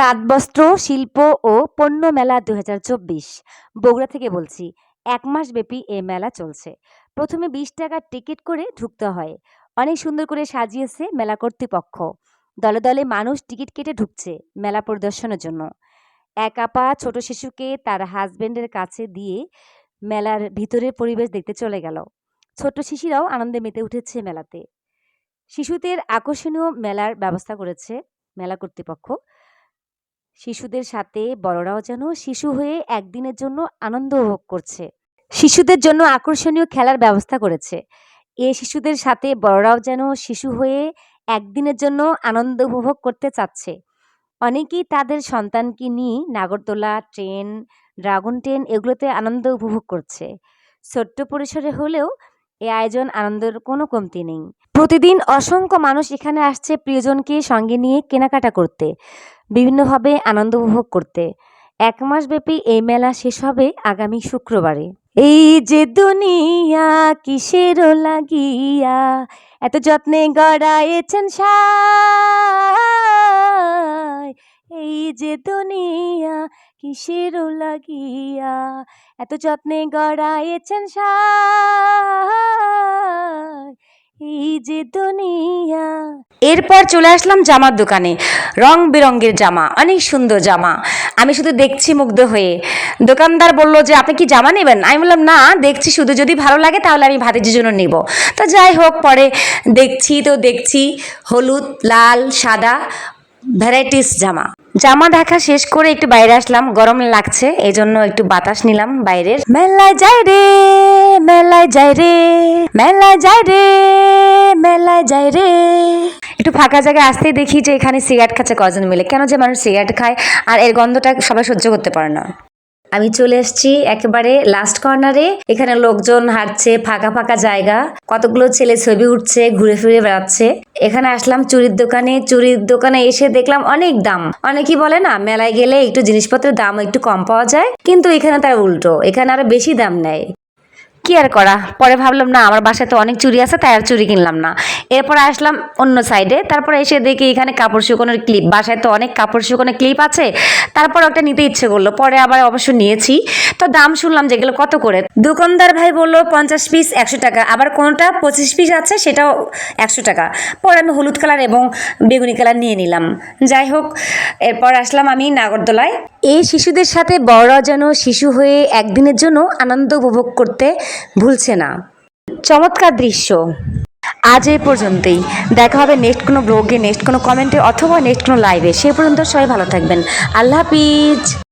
তাঁতবস্ত্র শিল্প ও পণ্য মেলা দু হাজার চব্বিশ। বগুড়া থেকে বলছি, এক মাস ব্যাপী এ মেলা চলছে। প্রথমে বিশ টাকার টিকিট করে ঢুকতে হয়। অনেক সুন্দর করে সাজিয়েছে মেলা কর্তৃপক্ষ। দলে দলে মানুষ টিকিট কেটে ঢুকছে মেলা পরিদর্শনের জন্য। এক আপা ছোট শিশুকে তার হাজবেন্ডের কাছে দিয়ে মেলার ভিতরের পরিবেশ দেখতে চলে গেল। ছোট্ট শিশুরাও আনন্দে মেতে উঠেছে মেলাতে। শিশুদের আকর্ষণীয় মেলার ব্যবস্থা করেছে মেলা কর্তৃপক্ষ। শিশুদের সাথে বড়রাও যেন শিশু হয়ে একদিনের জন্য আনন্দ উপভোগ করছে। শিশুদের জন্য আকর্ষণীয় খেলার ব্যবস্থা করেছে। এ শিশুদের সাথে বড়রাও যেন শিশু হয়ে একদিনের জন্য আনন্দ উপভোগ করতে চাচ্ছে। অনেকেই তাদের সন্তানকে নিয়ে নাগরদোলা, ট্রেন, ড্রাগন ট্রেন এগুলোতে আনন্দ উপভোগ করছে। ছোট্ট পরিসরে হলেও এ আয়োজন আনন্দের কোনো কমতি নেই। প্রতিদিন অসংখ্য মানুষ এখানে আসছে প্রিয়জনকে সঙ্গে নিয়ে কেনাকাটা করতে। বিভিন্নভাবে আনন্দ উপভোগ করতে। এক মাস ব্যাপী এই মেলা শেষ হবে আগামী শুক্রবারে। এই যে দুনিয়া কিসের লাগিয়া, এত যত্নে গড়াইছেন এই যে দুনিয়া কিসের লাগিয়া, এত যত্নে গড়াইছেন সাই। এরপর চলে আসলাম জামার দোকানে। রং বেরঙের জামা, অনেক সুন্দর জামা। আমি শুধু দেখছি মুগ্ধ হয়ে। দোকানদার বলল যে, আপনি কি জামা নেবেন? আমি বললাম, না, দেখছি। শুধু যদি ভালো লাগে তাহলে আমি ভাতিজির জন্য নেব। তো যাই হোক, পরে দেখছি তো দেখছি, হলুদ, লাল, সাদা, ভ্যারাইটিস জামা। জামা দেখা শেষ করে একটু বাইরে আসলাম। গরম লাগছে এই জন্য একটু বাতাস নিলাম বাইরের। মেলায় যাই রে, মেলায় যাই রে, মেলায় যাই রে। মেলায় যাই রে। একটু ফাঁকা জায়গায় আসতেই দেখি যে এখানে সিগারেট খাচ্ছে কজন মিলে। কেন যে মানুষ সিগারেট খায় আর এর গন্ধটা সবাই সহ্য করতে পারে না। আমি চলে এসেছি একেবারে লাস্ট কর্নারে এখানে লোকজন হাঁটছে, ফাঁকা ফাঁকা জায়গা। কতগুলো ছেলে ছবি উঠছে, ঘুরে ফিরে বেড়াচ্ছে। এখানে আসলাম চুরির দোকানে। চুরির দোকানে এসে দেখলাম অনেক দাম। অনেকেই বলে না, মেলায় গেলে একটু জিনিসপত্রের দাম একটু কম পাওয়া যায়। কিন্তু এখানে তার উল্টো। এখানে আরও বেশি দাম নেয়। কি আর করা? পরে ভাবলাম, না, আমার বাসায় তো অনেক চুরি আছে, তাই আর চুরি কিনলাম না। এরপর আসলাম অন্য সাইডে তারপর এসে দেখি এখানে কাপড় শুকানোর ক্লিপ বাসায় তো অনেক কাপড় শুকানোর ক্লিপ আছে। তারপর একটা নিতে ইচ্ছে করল, পরে আবার অবশ্য নিয়েছি। তো দাম শুনলাম যেগুলো কত করে? দোকানদার ভাই বলল, পঞ্চাশ পিস একশো টাকা। আবার কোনোটা পঁচিশ পিস আছে, সেটাও একশো টাকা। পরে আমি হলুদ কালার এবং বেগুনি কালার নিয়ে নিলাম। যাই হোক, এরপর আসলাম আমি নাগরদোলায়। এই শিশুদের সাথে বড়রাও যেন শিশু হয়ে একদিনের জন্য আনন্দ উপভোগ করতে ভুলছে না। চমৎকার দৃশ্য। আজ এই পর্যন্তই। দেখা হবে নেক্সট কোনো ব্লগে নেক্সট কোনো কমেন্টে অথবা নেক্সট কোনো লাইভে সে পর্যন্ত সবাই ভালো থাকবেন। আল্লাহ হাফিজ।